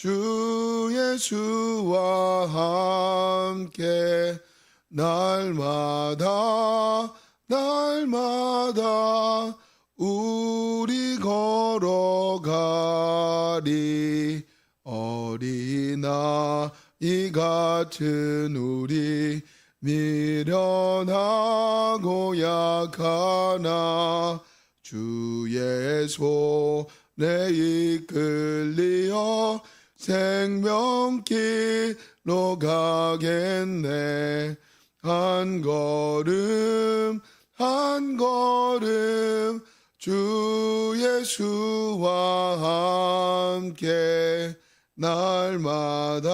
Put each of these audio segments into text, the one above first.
주 예수와 함께 날마다 날마다 우리 걸어가리 어린아이 같은 우리 미련하고 약하나 주의 손에 이끌리어 생명길로 가겠네. 한 걸음 한 걸음 주 예수와 함께 날마다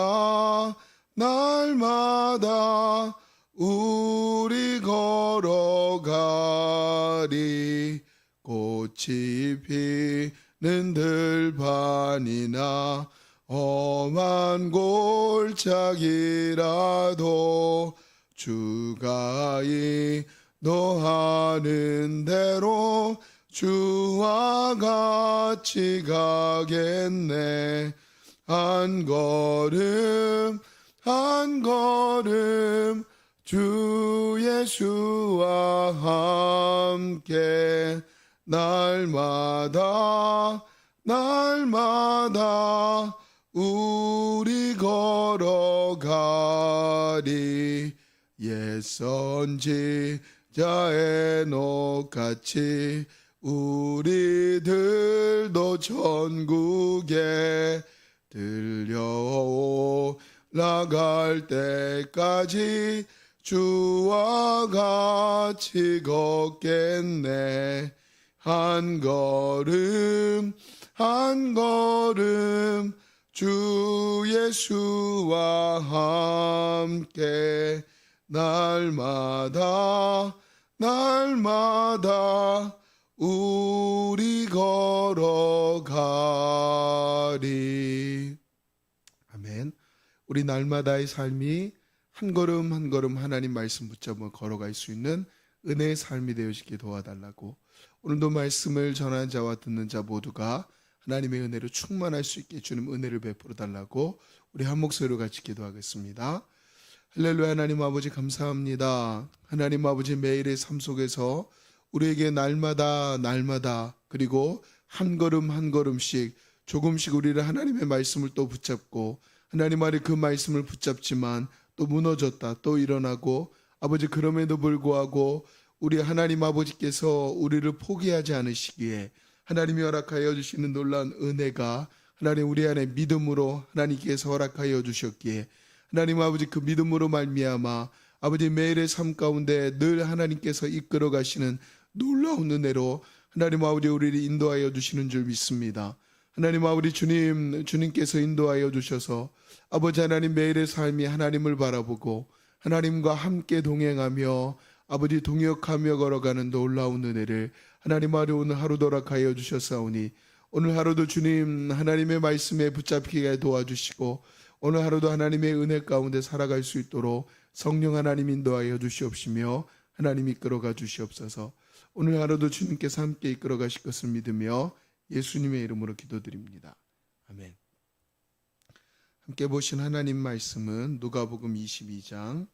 날마다 우리 걸어가리 꽃이 피는 들판이나 험한 골짜기라도 주가 인도하는 대로 주와 같이 가겠네. 한 걸음 한 걸음 주 예수와 함께 날마다 날마다 우리 걸어가리 옛 선지자의 녹같이 우리들도 전국에 들려올라갈 때까지 주와 같이 걷겠네. 한 걸음 한 걸음 주 예수와 함께 날마다 날마다 우리 걸어가리. 아멘. 우리 날마다의 삶이 한 걸음 한 걸음 하나님 말씀 붙잡아 걸어갈 수 있는 은혜의 삶이 되어지게 도와달라고. 오늘도 말씀을 전하는 자와 듣는 자 모두가 하나님의 은혜로 충만할 수 있게 주님 은혜를 베풀어 달라고 우리 한 목소리로 같이 기도하겠습니다. 할렐루야 하나님 아버지 감사합니다. 하나님 아버지 매일의 삶 속에서 우리에게 날마다 날마다 그리고 한 걸음 한 걸음씩 조금씩 우리를 하나님의 말씀을 또 붙잡고 하나님 아래 그 말씀을 붙잡지만 또 무너졌다 또 일어나고 아버지 그럼에도 불구하고 우리 하나님 아버지께서 우리를 포기하지 않으시기에 하나님이 허락하여 주시는 놀라운 은혜가 하나님 우리 안에 믿음으로 하나님께서 허락하여 주셨기에 하나님 아버지 그 믿음으로 말미암아 아버지 매일의 삶 가운데 늘 하나님께서 이끌어 가시는 놀라운 은혜로 하나님 아버지 우리를 인도하여 주시는 줄 믿습니다. 하나님 아버지 주님 주님께서 인도하여 주셔서 아버지 하나님 매일의 삶이 하나님을 바라보고 하나님과 함께 동행하며 아버지 동역하며 걸어가는 놀라운 은혜를 하나님 아버지 오늘 하루 도락하여 주셨사오니 오늘 하루도 주님 하나님의 말씀에 붙잡히게 도와주시고 오늘 하루도 하나님의 은혜 가운데 살아갈 수 있도록 성령 하나님 인도하여 주시옵시며 하나님 이끌어가 주시옵소서. 오늘 하루도 주님께서 함께 이끌어 가실 것을 믿으며 예수님의 이름으로 기도드립니다. 아멘. 함께 보신 하나님 말씀은 누가복음 22장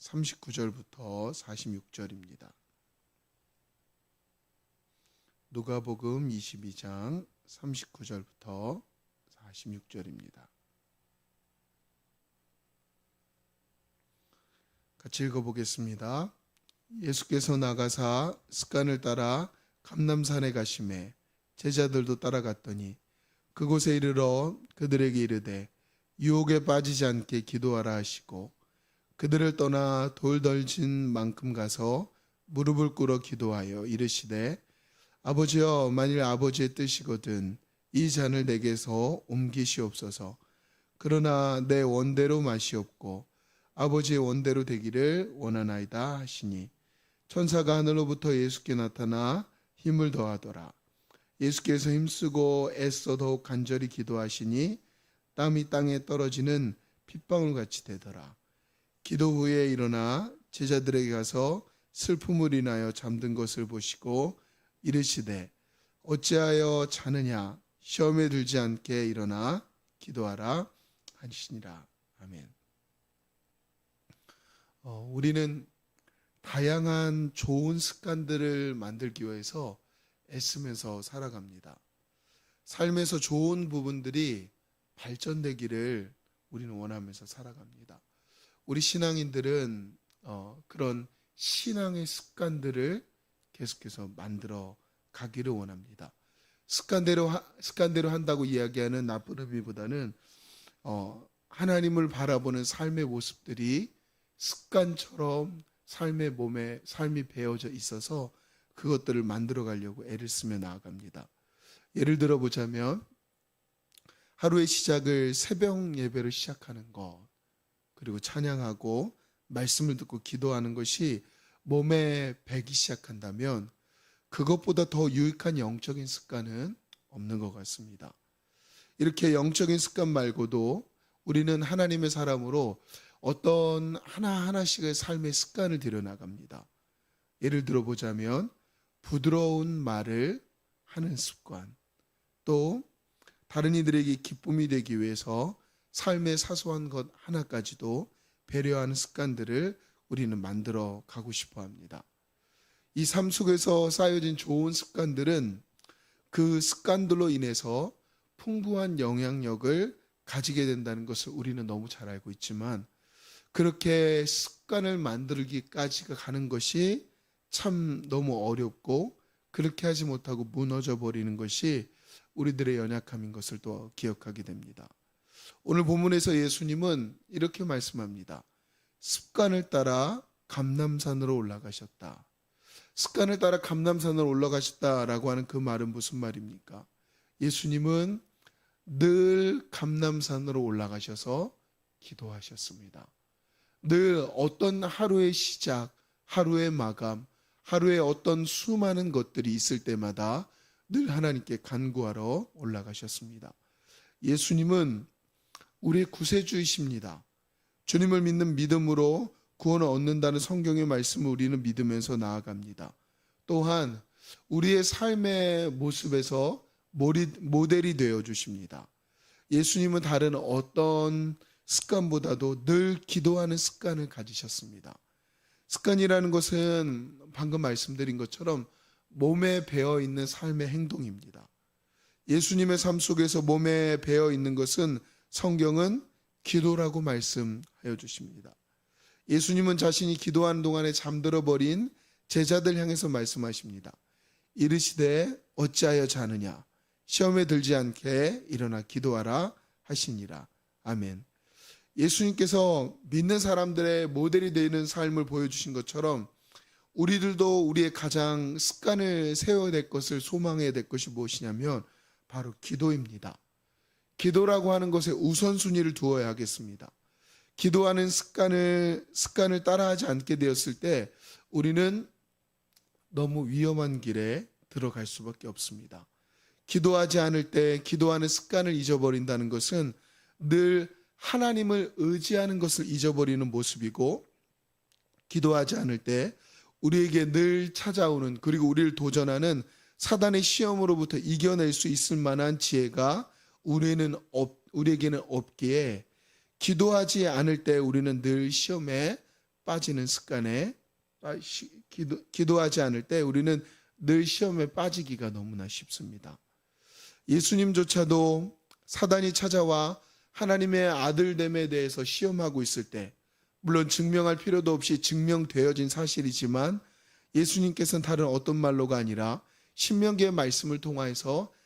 39절부터 46절입니다. 누가복음 22장 39절부터 46절입니다. 같이 읽어보겠습니다. 예수께서 나가사 습관을 따라 감남산에 가심에 제자들도 따라갔더니 그곳에 이르러 그들에게 이르되 유혹에 빠지지 않게 기도하라 하시고 그들을 떠나 돌 덜진 만큼 가서 무릎을 꿇어 기도하여 이르시되 아버지여 만일 아버지의 뜻이거든 이 잔을 내게서 옮기시옵소서. 그러나 내 원대로 마시옵고 아버지의 원대로 되기를 원하나이다 하시니 천사가 하늘로부터 예수께 나타나 힘을 더하더라. 예수께서 힘쓰고 애써 더욱 간절히 기도하시니 땀이 땅에 떨어지는 핏방울 같이 되더라. 기도 후에 일어나 제자들에게 가서 슬픔을 인하여 잠든 것을 보시고 이르시되 어찌하여 자느냐 시험에 들지 않게 일어나 기도하라 하시니라 아멘. 어, 우리는 다양한 좋은 습관들을 만들기 위해서 애쓰면서 살아갑니다. 삶에서 좋은 부분들이 발전되기를 우리는 원하면서 살아갑니다. 우리 신앙인들은 어, 그런 신앙의 습관들을 계속해서 만들어 가기를 원합니다. 습관대로 하- 습관대로 한다고 이야기하는 나쁜 의미보다는 어, 하나님을 바라보는 삶의 모습들이 습관처럼 삶의 몸에 삶이 배어져 있어서 그것들을 만들어 가려고 애를 쓰며 나아갑니다. 예를 들어 보자면 하루의 시작을 새벽 예배로 시작하는 것 그리고 찬양하고 말씀을 듣고 기도하는 것이 몸에 배기 시작한다면 그것보다 더 유익한 영적인 습관은 없는 것 같습니다. 이렇게 영적인 습관 말고도 우리는 하나님의 사람으로 어떤 하나하나씩의 삶의 습관을 들여나갑니다. 예를 들어 보자면 부드러운 말을 하는 습관, 또 다른 이들에게 기쁨이 되기 위해서 삶의 사소한 것 하나까지도 배려하는 습관들을 우리는 만들어 가고 싶어 합니다. 이 삶 속에서 쌓여진 좋은 습관들은 그 습관들로 인해서 풍부한 영향력을 가지게 된다는 것을 우리는 너무 잘 알고 있지만 그렇게 습관을 만들기까지 가는 것이 참 너무 어렵고 그렇게 하지 못하고 무너져 버리는 것이 우리들의 연약함인 것을 또 기억하게 됩니다. 오늘 본문에서 예수님은 이렇게 말씀합니다. 습관을 따라 감남산으로 올라가셨다. 습관을 따라 감남산으로 올라가셨다라고 하는 그 말은 무슨 말입니까? 예수님은 늘 감남산으로 올라가셔서 기도하셨습니다. 늘 어떤 하루의 시작, 하루의 마감, 하루의 어떤 수많은 것들이 있을 때마다 늘 하나님께 간구하러 올라가셨습니다. 예수님은 우리의 구세주이십니다. 주님을 믿는 믿음으로 구원을 얻는다는 성경의 말씀을 우리는 믿으면서 나아갑니다. 또한 우리의 삶의 모습에서 모델이 되어 주십니다. 예수님은 다른 어떤 습관보다도 늘 기도하는 습관을 가지셨습니다. 습관이라는 것은 방금 말씀드린 것처럼 몸에 배어 있는 삶의 행동입니다. 예수님의 삶 속에서 몸에 배어 있는 것은 성경은 기도라고 말씀하여 주십니다. 예수님은 자신이 기도하는 동안에 잠들어 버린 제자들 향해서 말씀하십니다. 이르시되 어찌하여 자느냐 시험에 들지 않게 일어나 기도하라 하시니라. 아멘. 예수님께서 믿는 사람들의 모델이 되는 삶을 보여주신 것처럼 우리들도 우리의 가장 습관을 세워야 될 것을 소망해야 될 것이 무엇이냐면 바로 기도입니다. 기도라고 하는 것에 우선순위를 두어야 하겠습니다. 기도하는 습관을 습관을 따라하지 않게 되었을 때 우리는 너무 위험한 길에 들어갈 수밖에 없습니다. 기도하지 않을 때 기도하는 습관을 잊어버린다는 것은 늘 하나님을 의지하는 것을 잊어버리는 모습이고 기도하지 않을 때 우리에게 늘 찾아오는 그리고 우리를 도전하는 사단의 시험으로부터 이겨낼 수 있을 만한 지혜가 우리는 없, 우리에게는 없기에 기도하지 않을 때 우리는 늘 시험에 빠지는 습관에 기도, 기도하지 않을 때 우리는 늘 시험에 빠지기가 너무나 쉽습니다. 예수님조차도 사단이 찾아와 하나님의 아들됨에 대해서 시험하고 있을 때 물론 증명할 필요도 없이 증명되어진 사실이지만 예수님께서는 다른 어떤 말로가 아니라 신명기의 말씀을 통하여서 어,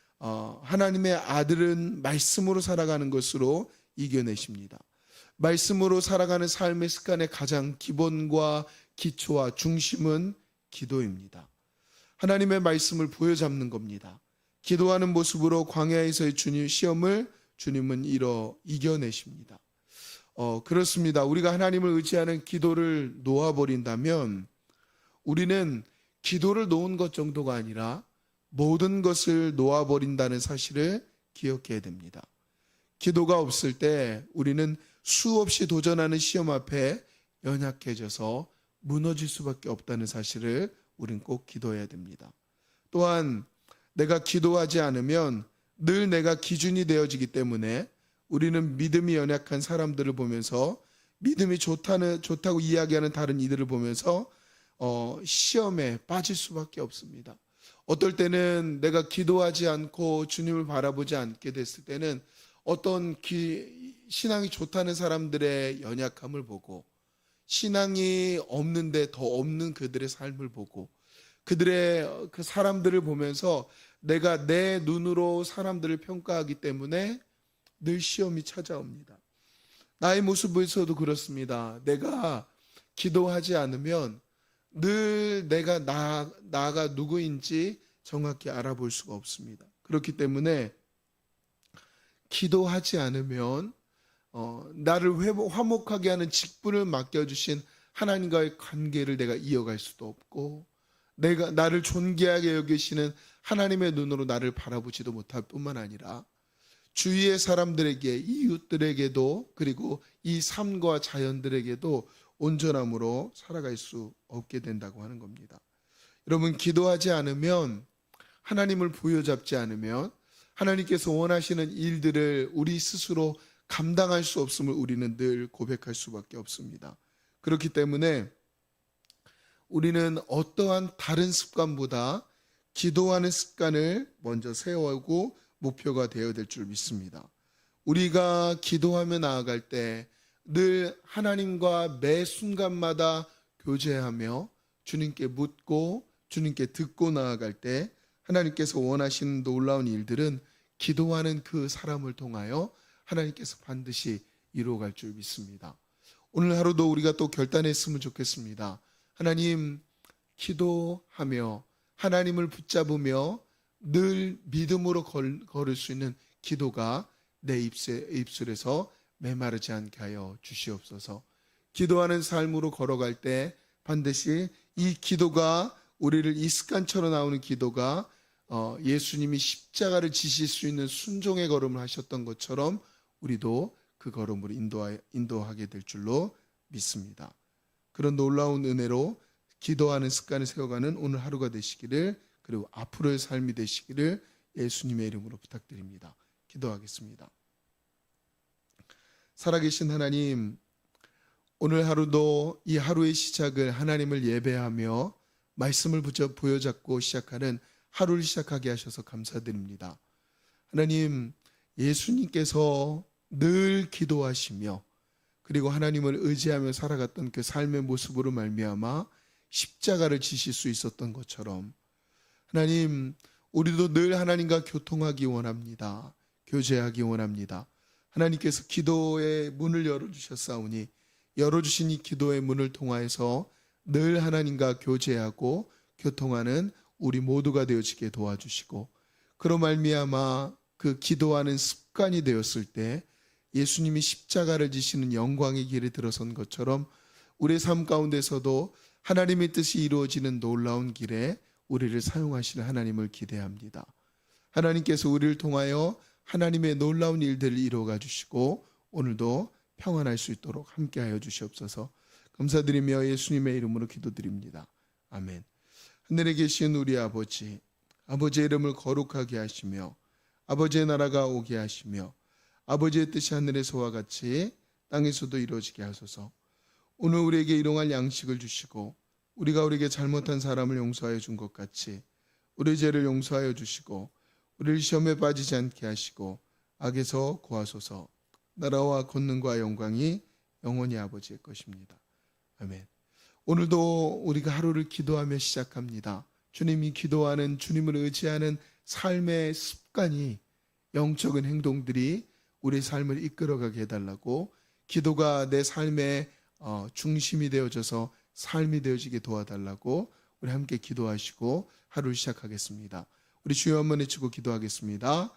하나님의 아들은 말씀으로 살아가는 것으로 이겨내십니다. 말씀으로 살아가는 삶의 습관의 가장 기본과 기초와 중심은 기도입니다. 하나님의 말씀을 부여잡는 겁니다. 기도하는 모습으로 광야에서의 주님 시험을 주님은 이뤄 이겨내십니다. 어, 그렇습니다. 우리가 하나님을 의지하는 기도를 놓아버린다면 우리는 기도를 놓은 것 정도가 아니라 모든 것을 놓아버린다는 사실을 기억해야 됩니다. 기도가 없을 때 우리는 수없이 도전하는 시험 앞에 연약해져서 무너질 수밖에 없다는 사실을 우리는 꼭 기도해야 됩니다. 또한 내가 기도하지 않으면 늘 내가 기준이 되어지기 때문에 우리는 믿음이 연약한 사람들을 보면서 믿음이 좋다는 좋다고 이야기하는 다른 이들을 보면서 어, 시험에 빠질 수밖에 없습니다. 어떨 때는 내가 기도하지 않고 주님을 바라보지 않게 됐을 때는 어떤 기- 신앙이 좋다는 사람들의 연약함을 보고 신앙이 없는데 더 없는 그들의 삶을 보고 그들의 그 사람들을 보면서 내가 내 눈으로 사람들을 평가하기 때문에 늘 시험이 찾아옵니다. 나의 모습에서도 그렇습니다. 내가 기도하지 않으면 늘 내가 나, 나가 누구인지 정확히 알아볼 수가 없습니다. 그렇기 때문에 기도하지 않으면 어, 나를 회복, 화목하게 하는 직분을 맡겨주신 하나님과의 관계를 내가 이어갈 수도 없고 내가 나를 존귀하게 여기시는 하나님의 눈으로 나를 바라보지도 못할 뿐만 아니라 주위의 사람들에게 이웃들에게도 그리고 이 삶과 자연들에게도 온전함으로 살아갈 수 없게 된다고 하는 겁니다. 여러분 기도하지 않으면 하나님을 부여잡지 않으면 하나님께서 원하시는 일들을 우리 스스로 감당할 수 없음을 우리는 늘 고백할 수밖에 없습니다. 그렇기 때문에 우리는 어떠한 다른 습관보다 기도하는 습관을 먼저 세우고 목표가 되어야 될 줄 믿습니다. 우리가 기도하며 나아갈 때 늘 하나님과 매 순간마다 교제하며 주님께 묻고 주님께 듣고 나아갈 때 하나님께서 원하시는 놀라운 일들은 기도하는 그 사람을 통하여 하나님께서 반드시 이루어갈 줄 믿습니다. 오늘 하루도 우리가 또 결단했으면 좋겠습니다. 하나님 기도하며 하나님을 붙잡으며 늘 믿음으로 걸, 걸을 수 있는 기도가 내 입술에서 메마르지 않게 하여 주시옵소서. 기도하는 삶으로 걸어갈 때 반드시 이 기도가 우리를 이 습관처럼 나오는 기도가 어, 예수님이 십자가를 지실 수 있는 순종의 걸음을 하셨던 것처럼 우리도 그 걸음으로 인도하, 인도하게 될 줄로 믿습니다. 그런 놀라운 은혜로 기도하는 습관을 세워가는 오늘 하루가 되시기를 그리고 앞으로의 삶이 되시기를 예수님의 이름으로 부탁드립니다. 기도하겠습니다. 살아계신 하나님, 오늘 하루도 이 하루의 시작을 하나님을 예배하며 말씀을 부여- 부여잡고 시작하는 하루를 시작하게 하셔서 감사드립니다. 하나님, 예수님께서 늘 기도하시며 그리고 하나님을 의지하며 살아갔던 그 삶의 모습으로 말미암아 십자가를 지실 수 있었던 것처럼 하나님, 우리도 늘 하나님과 교통하기 원합니다. 교제하기 원합니다. 하나님께서 기도의 문을 열어주셨사오니 열어주신 이 기도의 문을 통하여서 늘 하나님과 교제하고 교통하는 우리 모두가 되어지게 도와주시고 그로 말미암아 그 기도하는 습관이 되었을 때 예수님이 십자가를 지시는 영광의 길에 들어선 것처럼 우리의 삶 가운데서도 하나님의 뜻이 이루어지는 놀라운 길에 우리를 사용하시는 하나님을 기대합니다. 하나님께서 우리를 통하여 하나님의 놀라운 일들을 이루어가 주시고 오늘도 평안할 수 있도록 함께하여 주시옵소서. 감사드리며 예수님의 이름으로 기도드립니다. 아멘. 하늘에 계신 우리 아버지, 아버지의 이름을 거룩하게 하시며 아버지의 나라가 오게 하시며 아버지의 뜻이 하늘에서와 같이 땅에서도 이루어지게 하소서. 오늘 우리에게 일용할 양식을 주시고 우리가 우리에게 잘못한 사람을 용서하여 준 것 같이 우리 죄를 용서하여 주시고 우리를 시험에 빠지지 않게 하시고 악에서 구하소서. 나라와 권능과 영광이 영원히 아버지의 것입니다. 아멘. 오늘도 우리가 하루를 기도하며 시작합니다. 주님이 기도하는 주님을 의지하는 삶의 습관이 영적인 행동들이 우리 삶을 이끌어가게 해달라고 기도가 내 삶의 어, 중심이 되어져서 삶이 되어지게 도와달라고 우리 함께 기도하시고 하루를 시작하겠습니다. 우리 주여 한번 외치고 기도하겠습니다.